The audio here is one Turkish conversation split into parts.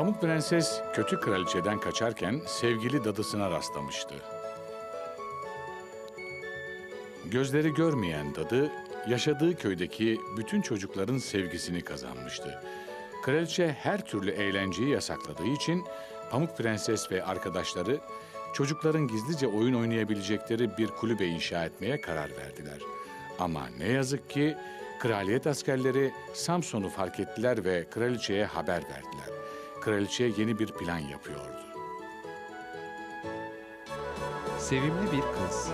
Pamuk Prenses kötü kraliçeden kaçarken sevgili dadısına rastlamıştı. Gözleri görmeyen dadı, yaşadığı köydeki bütün çocukların sevgisini kazanmıştı. Kraliçe her türlü eğlenceyi yasakladığı için Pamuk Prenses ve arkadaşları çocukların gizlice oyun oynayabilecekleri bir kulübe inşa etmeye karar verdiler. Ama ne yazık ki kraliyet askerleri Samson'u fark ettiler ve kraliçeye haber verdiler. Kraliçe yeni bir plan yapıyordu. Sevimli bir kız.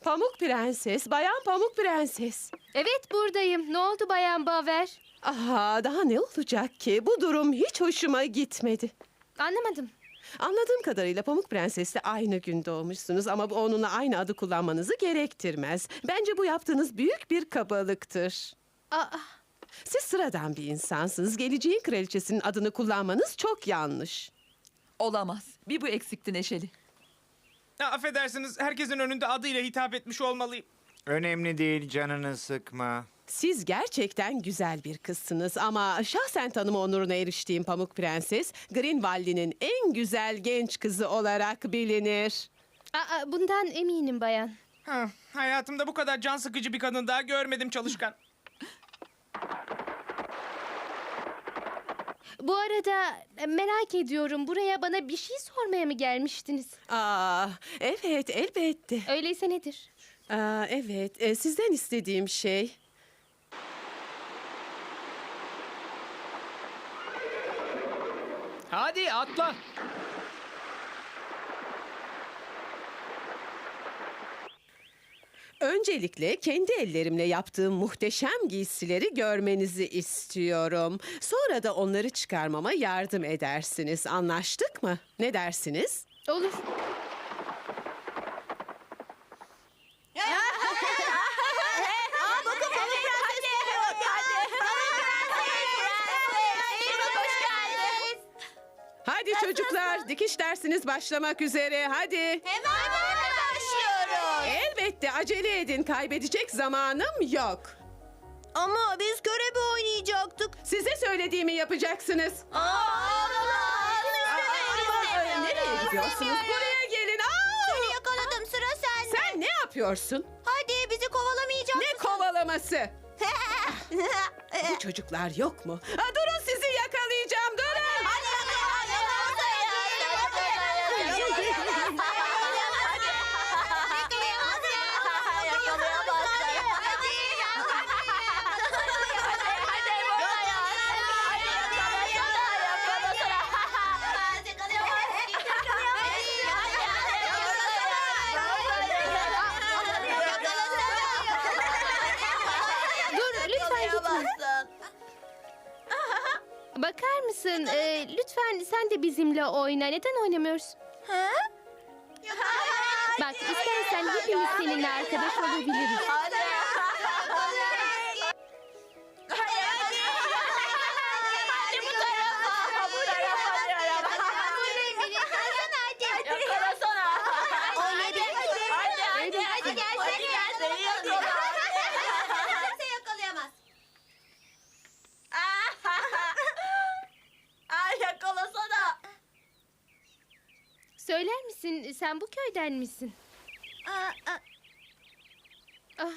Pamuk Prenses, Bayan Pamuk Prenses. Evet buradayım. Ne oldu Bayan Baver? Aha, daha ne olacak ki? Bu durum hiç hoşuma gitmedi. Anlamadım. Anladığım kadarıyla Pamuk Prenses'le aynı gün doğmuşsunuz ama bu onunla aynı adı kullanmanızı gerektirmez. Bence bu yaptığınız büyük bir kabalıktır. Aa, Siz sıradan bir insansınız. Geleceğin kraliçesinin adını kullanmanız çok yanlış. Olamaz. Bir bu eksikti Neşeli. Ya, affedersiniz herkesin önünde adıyla hitap etmiş olmalıyım. Önemli değil canını sıkma. Siz gerçekten güzel bir kızsınız ama şahsen tanıma onuruna eriştiğim Pamuk Prenses, Green Valley'nin en güzel genç kızı olarak bilinir. aa, bundan eminim bayan. Ha, hayatımda bu kadar can sıkıcı bir kadın daha görmedim çalışkan. Bu arada e, merak ediyorum. Buraya bana bir şey sormaya mı gelmiştiniz? Aa, evet elbette. Öyleyse nedir? Aa, evet, e, sizden istediğim şey... Hadi atla. Öncelikle kendi ellerimle yaptığım muhteşem giysileri görmenizi istiyorum. Sonra da onları çıkarmama yardım edersiniz. Anlaştık mı? Ne dersiniz? Olur. Dersiniz başlamak üzere. Hadi. Hemen başlıyoruz. Elbette acele edin. Kaybedecek zamanım yok. Ama biz körebe oynayacaktık. Size söylediğimi yapacaksınız. Aa, Aa, nereye gidiyorsunuz? Buraya gelin. Aa! Seni yakaladım sıra sende. Sen ne yapıyorsun? Hadi bizi kovalamayacak Ne kovalaması? Bu çocuklar yok mu? Durun lütfen sen de bizimle oyna. Neden oynamıyorsun? Bak istersen hepimiz seninle arkadaş olabiliriz. Kimse Misin sen bu köyden misin? Aa, aa. Ah,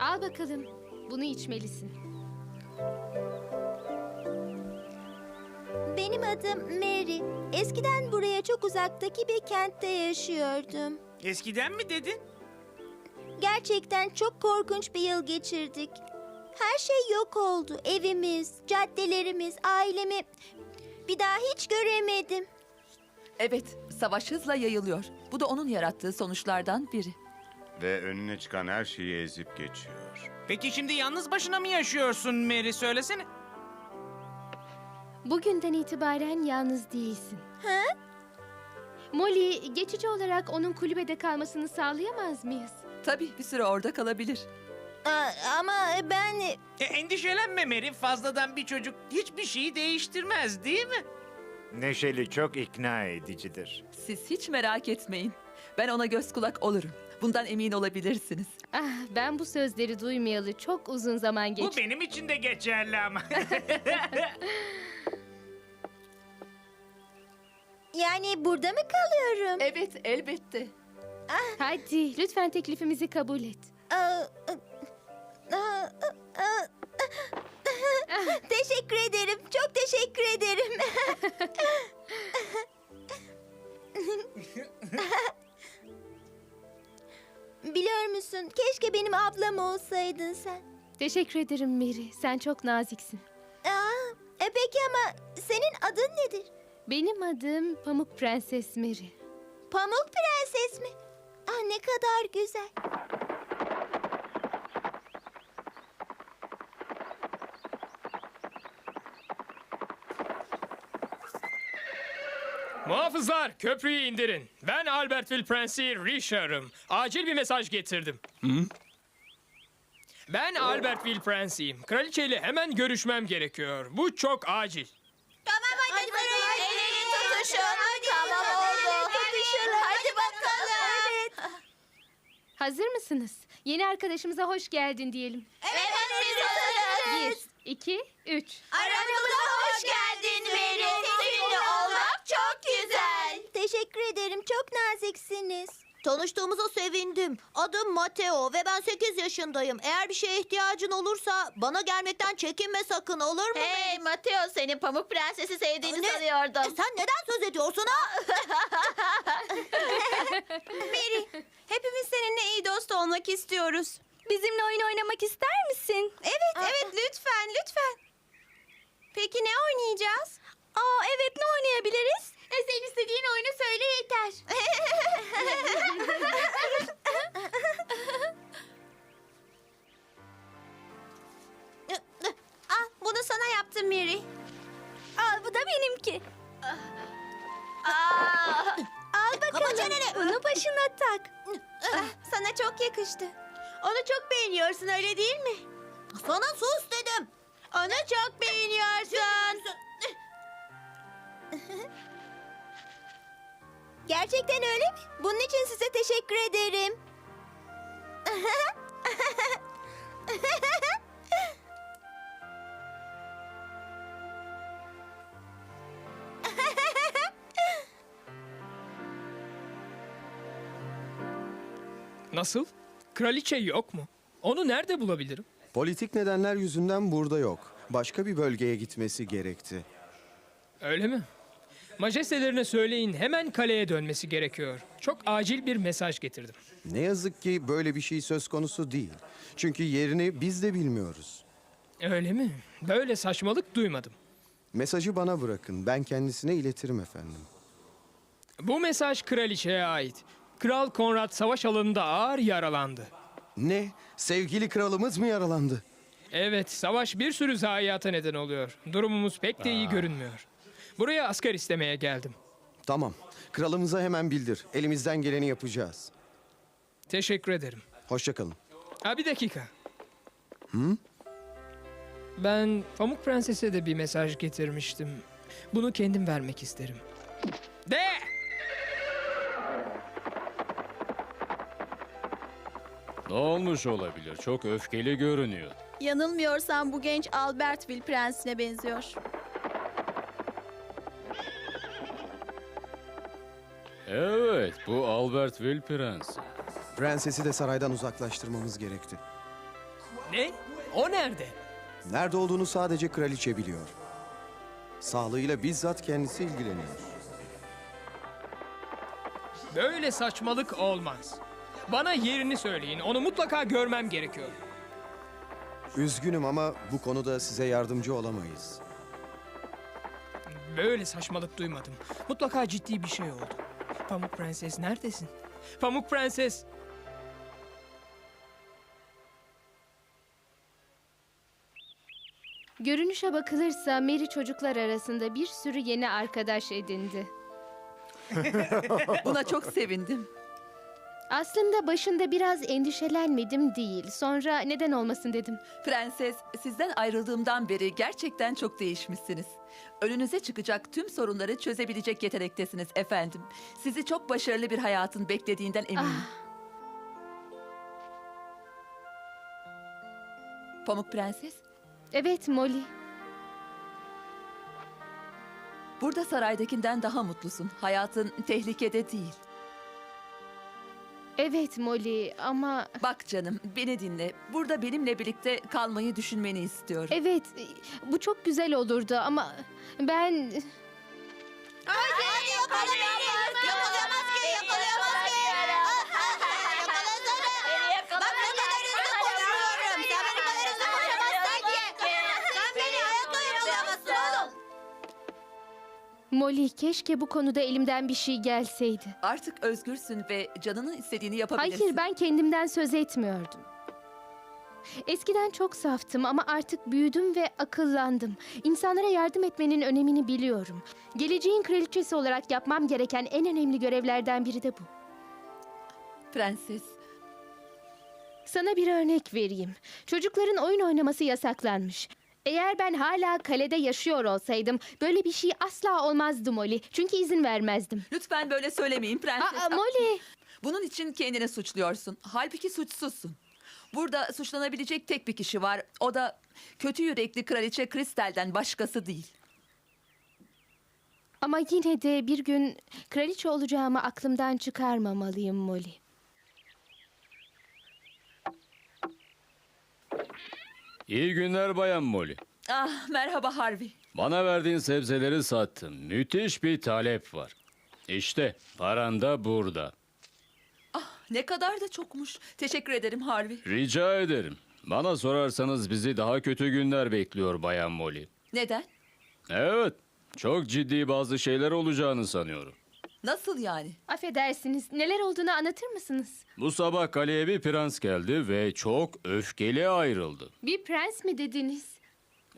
Al bakalım. Bunu içmelisin. Benim adım Mary. Eskiden buraya çok uzaktaki bir kentte yaşıyordum. Eskiden mi dedin? Gerçekten çok korkunç bir yıl geçirdik. Her şey yok oldu. Evimiz, caddelerimiz, ailemi bir daha hiç göremedim. Evet, savaş hızla yayılıyor. Bu da onun yarattığı sonuçlardan biri. Ve önüne çıkan her şeyi ezip geçiyor. Peki şimdi yalnız başına mı yaşıyorsun Mary söylesene. Bugünden itibaren yalnız değilsin. Ha? Molly, geçici olarak onun kulübede kalmasını sağlayamaz mıyız? Tabii bir süre orada kalabilir. Aa, ama ben... E, endişelenme Mary. Fazladan bir çocuk hiçbir şeyi değiştirmez değil mi? Neşeli çok ikna edicidir. Siz hiç merak etmeyin. Ben ona göz kulak olurum. Bundan emin olabilirsiniz. Ah, ben bu sözleri duymayalı çok uzun zaman Bu geçti. benim için de geçerli ama. Yani burada mı kalıyorum? Evet, elbette. Hadi lütfen teklifimizi kabul et. Teşekkür ederim. Çok teşekkür ederim. Biliyor musun? Keşke benim ablam olsaydın sen. Teşekkür ederim Mary. Sen çok naziksin. Aa, e peki ama senin adın nedir? Benim adım Pamuk Prenses Mary. Pamuk Prenses mi? Ah ne kadar güzel. Muhafızlar köprüyü indirin. Ben Albertville Prensi Richard'ım. Acil bir mesaj getirdim. Ben Albertville Prensiyim. Kraliçeyle hemen görüşmem gerekiyor. Bu çok acil. Hazır mısınız? Yeni arkadaşımıza hoş geldin diyelim. Evet biz hazırız. Bir, iki, üç. Aramıza hoş geldin Mary. Seninle olmak çok güzel. Teşekkür ederim. Çok naziksiniz. Tanıştığımıza sevindim. Adım Mateo ve ben 8 yaşındayım. Eğer bir şeye ihtiyacın olursa bana gelmekten çekinme sakın olur mu? Hey Mateo senin Pamuk Prensesi sevdiğini sanıyordum. sen neden söz ediyorsun ha? Mary, hepimiz seninle iyi dost olmak istiyoruz. Bizimle oyun oynamak ister misin? Evet, evet lütfen, lütfen. Peki ne oynayacağız? Aa evet ne oynayabiliriz? E, sen istediğin oyunu söyle yeter. ah bunu sana yaptım Mary. Aa bu da benimki. Aa, al bakalım. Bunu başına tak. Ah, sana çok yakıştı. Onu çok beğeniyorsun öyle değil mi? Sana sus dedim. Onu çok beğeniyorsun. Gerçekten öyle mi? Bunun için size teşekkür ederim. Nasıl? Kraliçe yok mu? Onu nerede bulabilirim? Politik nedenler yüzünden burada yok. Başka bir bölgeye gitmesi gerekti. Öyle mi? Majestelerine söyleyin hemen kaleye dönmesi gerekiyor. Çok acil bir mesaj getirdim. Ne yazık ki böyle bir şey söz konusu değil. Çünkü yerini biz de bilmiyoruz. Öyle mi? Böyle saçmalık duymadım. Mesajı bana bırakın. Ben kendisine iletirim efendim. Bu mesaj kraliçeye ait. Kral Konrad savaş alanında ağır yaralandı. Ne? Sevgili kralımız mı yaralandı? Evet, savaş bir sürü zayiata neden oluyor. Durumumuz pek de iyi görünmüyor. Buraya asker istemeye geldim. Tamam. Kralımıza hemen bildir. Elimizden geleni yapacağız. Teşekkür ederim. Hoşça kalın. Ha bir dakika. Ben Pamuk Prenses'e de bir mesaj getirmiştim. Bunu kendim vermek isterim. De! Ne olmuş olabilir? Çok öfkeli görünüyor. Yanılmıyorsam bu genç Albertville prensine benziyor. Evet, bu Albertville Prensi. Prensesi de saraydan uzaklaştırmamız gerekti. Ne? O nerede? Nerede olduğunu sadece kraliçe biliyor. Sağlığıyla bizzat kendisi ilgileniyor. Böyle saçmalık olmaz. Bana yerini söyleyin. Onu mutlaka görmem gerekiyor. Üzgünüm ama bu konuda size yardımcı olamayız. Böyle saçmalık duymadım. Mutlaka ciddi bir şey oldu. Pamuk Prenses neredesin? Pamuk Prenses. Görünüşe bakılırsa Mary çocuklar arasında bir sürü yeni arkadaş edindi. Buna çok sevindim. Aslında başında biraz endişelenmedim değil. Sonra neden olmasın dedim. Prenses, sizden ayrıldığımdan beri gerçekten çok değişmişsiniz. Önünüze çıkacak tüm sorunları çözebilecek yetenektesiniz efendim. Sizi çok başarılı bir hayatın beklediğinden eminim. Pamuk Prenses, Evet Molly. burada saraydakinden daha mutlusun. Hayatın tehlikede değil. Evet Molly ama Bak canım, beni dinle. Burada benimle birlikte kalmayı düşünmeni istiyorum. evet bu çok güzel olurdu ama ben Hadi yakalayamaz. Yakalayamaz ki. Molly keşke bu konuda elimden bir şey gelseydi. Artık özgürsün ve canının istediğini yapabilirsin. Hayır ben kendimden söz etmiyordum. Eskiden çok saftım ama artık büyüdüm ve akıllandım. İnsanlara yardım etmenin önemini biliyorum. Geleceğin kraliçesi olarak yapmam gereken en önemli görevlerden biri de bu. Prenses, Sana bir örnek vereyim. Çocukların oyun oynaması yasaklanmış. Eğer ben hala kalede yaşıyor olsaydım böyle bir şey asla olmazdı Molly. Çünkü izin vermezdim. lütfen böyle söylemeyin prenses. Aa, Molly! Bunun için kendini suçluyorsun. Halbuki suçsuzsun. Burada suçlanabilecek tek bir kişi var. O da kötü yürekli kraliçe Kristel'den başkası değil. Ama yine de bir gün kraliçe olacağımı aklımdan çıkarmamalıyım Molly. İyi günler Bayan Molly. Ah merhaba Harvey. Bana verdiğin sebzeleri sattım. Müthiş bir talep var. İşte paran da burada. Ne kadar da çokmuş. Teşekkür ederim Harvey. Rica ederim. Bana sorarsanız bizi daha kötü günler bekliyor Bayan Molly. Neden? Evet, çok ciddi bazı şeyler olacağını sanıyorum. Nasıl yani? Affedersiniz, neler olduğunu anlatır mısınız? Bu sabah kaleye bir prens geldi ve çok öfkeli ayrıldı. Bir prens mi dediniz?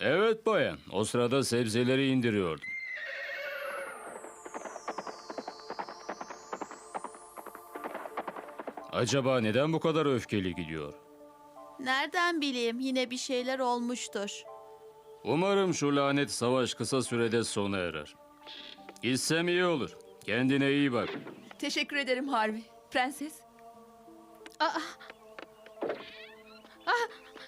Evet bayan, o sırada sebzeleri indiriyordum. Acaba neden bu kadar öfkeli gidiyor? Nereden bileyim yine bir şeyler olmuştur. Umarım şu lanet savaş kısa sürede sona erer. Gitsem iyi olur. Kendine iyi bak. Teşekkür ederim Harvey. Prenses,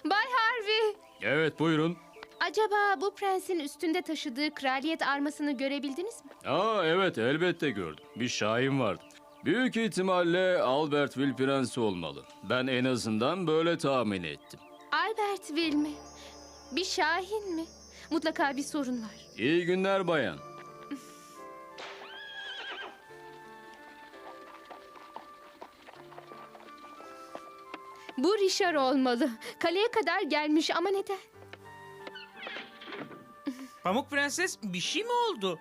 Bay Harvey! Evet buyurun. Acaba bu prensin üstünde taşıdığı kraliyet armasını görebildiniz mi? Aa evet elbette gördüm. Bir şahin vardı. Büyük ihtimalle Albertville prensi olmalı. Ben en azından böyle tahmin ettim. Albertville mi? Bir şahin mi? Mutlaka bir sorun var. İyi günler bayan. Bu Richard olmalı. Kaleye kadar gelmiş ama neden? Pamuk Prenses bir şey mi oldu?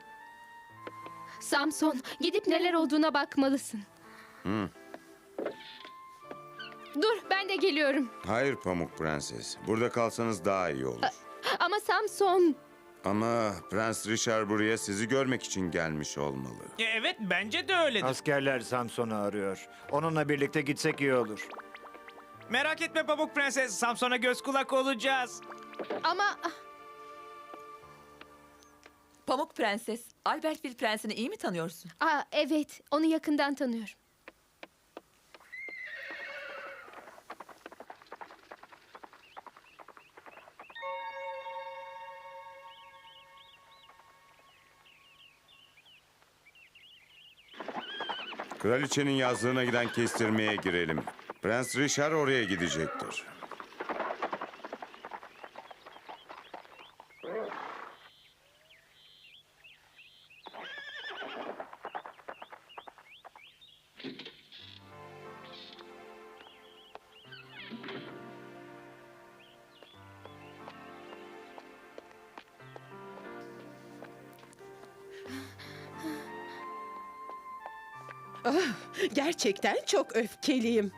Samson, gidip neler olduğuna bakmalısın. Dur, ben de geliyorum. Hayır Pamuk Prenses. Burada kalsanız daha iyi olur. Ama Samson, Ama Prens Richard buraya sizi görmek için gelmiş olmalı. E, Evet bence de öyledir. Askerler Samson'u arıyor. Onunla birlikte gitsek iyi olur. Merak etme Pamuk Prenses. Samson'a göz kulak olacağız. ama Pamuk Prenses, Albertville Prensi'ni iyi mi tanıyorsun? Aa, evet, onu yakından tanıyorum. Kraliçenin yazlığına giden kestirmeye girelim. Prens Richard oraya gidecektir. Gerçekten çok öfkeliyim.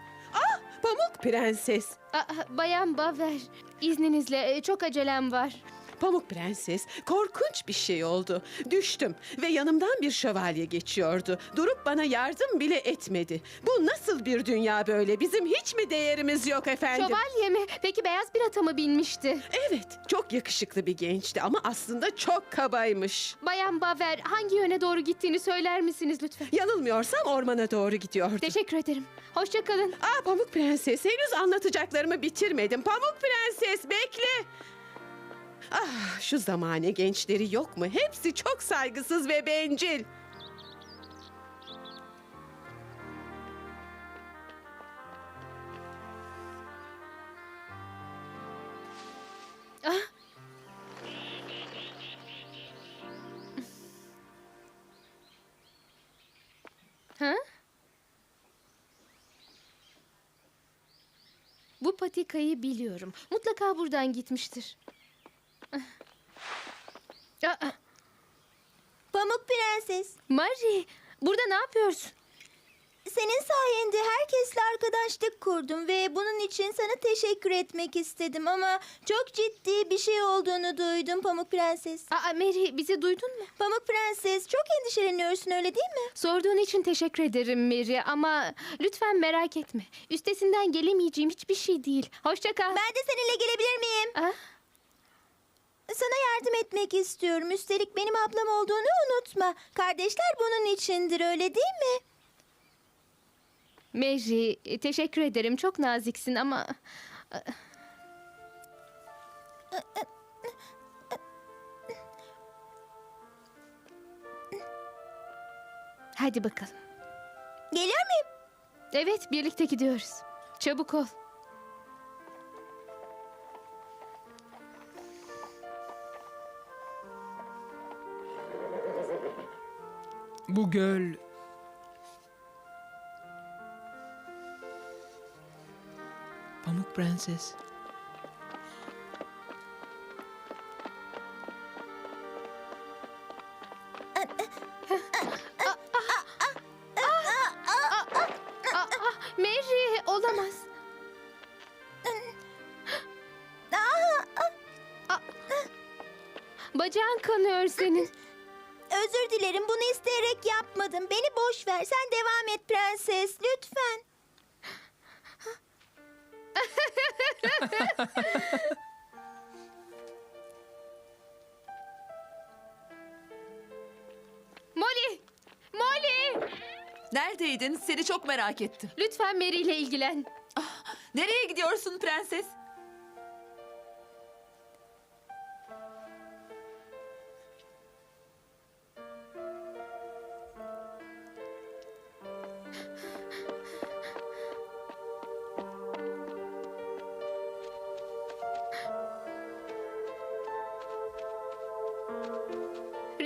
Prenses. Aa, Bayan Baver, izninizle e, çok acelem var. Pamuk Prenses, korkunç bir şey oldu. Düştüm ve yanımdan bir şövalye geçiyordu. Durup bana yardım bile etmedi. Bu nasıl bir dünya böyle? Bizim hiç mi değerimiz yok efendim? Şövalye mi? Peki beyaz bir ata mı binmişti? Evet, çok yakışıklı bir gençti ama aslında çok kabaymış. Bayan Baver hangi yöne doğru gittiğini söyler misiniz lütfen? Yanılmıyorsam ormana doğru gidiyordu. Teşekkür ederim. Hoşça kalın. Aa Pamuk Prenses, henüz anlatacaklarımı bitirmedim. Pamuk Prenses, bekle. Ah, şu zamane gençleri yok mu? Hepsi çok saygısız ve bencil. Ha? Bu patikayı biliyorum. Mutlaka buradan gitmiştir. Aa, Pamuk Prenses, Marie, burada ne yapıyorsun? senin sayende herkesle arkadaşlık kurdum ve bunun için sana teşekkür etmek istedim ama çok ciddi bir şey olduğunu duydum Pamuk Prenses. Aa, Mary, bizi duydun mu? Pamuk Prenses, çok endişeleniyorsun öyle değil mi? Sorduğun için teşekkür ederim Mary ama lütfen merak etme. Üstesinden gelemeyeceğim hiçbir şey değil. Hoşça kal. Ben de seninle gelebilir miyim? Ah, Sana yardım etmek istiyorum. Üstelik benim ablam olduğunu unutma. Kardeşler bunun içindir öyle değil mi? Mary, teşekkür ederim. Çok naziksin ama... Hadi bakalım. Geliyor muyum? Evet, birlikte gidiyoruz. Çabuk ol. Bu göl... Pamuk Prenses. Mary, olamaz. Bacağın kanıyor senin. Özür dilerim bunu isteyerek yapmadım. Beni boş ver. Sen devam et prenses lütfen. Molly! Molly! Neredeydin? Seni çok merak ettim. Lütfen Mary ile ilgilen. Nereye gidiyorsun prenses?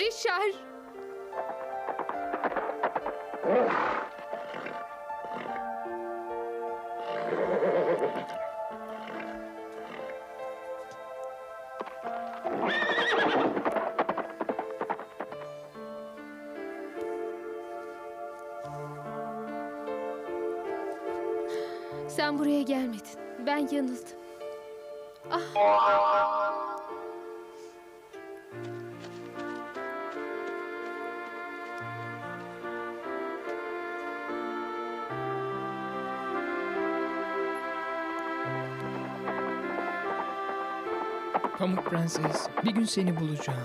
Richard! Sen buraya gelmedin. Ben yanıldım. Pamuk Prenses, bir gün seni bulacağım.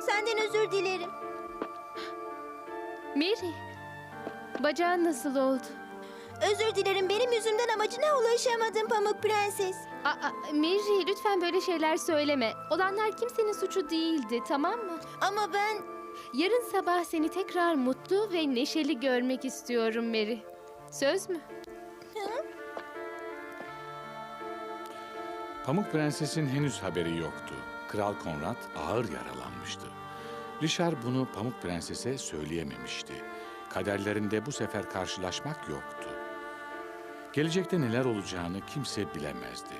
Senden özür dilerim. Mary, bacağın nasıl oldu? Özür dilerim benim yüzümden amacına ulaşamadım Pamuk Prenses. Aa, Mary, lütfen böyle şeyler söyleme. Olanlar kimsenin suçu değildi, tamam mı? Ama ben Yarın sabah seni tekrar mutlu ve neşeli görmek istiyorum Mary. Söz mü? Pamuk Prenses'in henüz haberi yoktu. Kral Konrad ağır yaralanmıştı. Richard bunu Pamuk Prenses'e söyleyememişti. Kaderlerinde bu sefer karşılaşmak yoktu. Gelecekte neler olacağını kimse bilemezdi.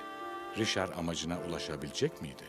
Richard amacına ulaşabilecek miydi?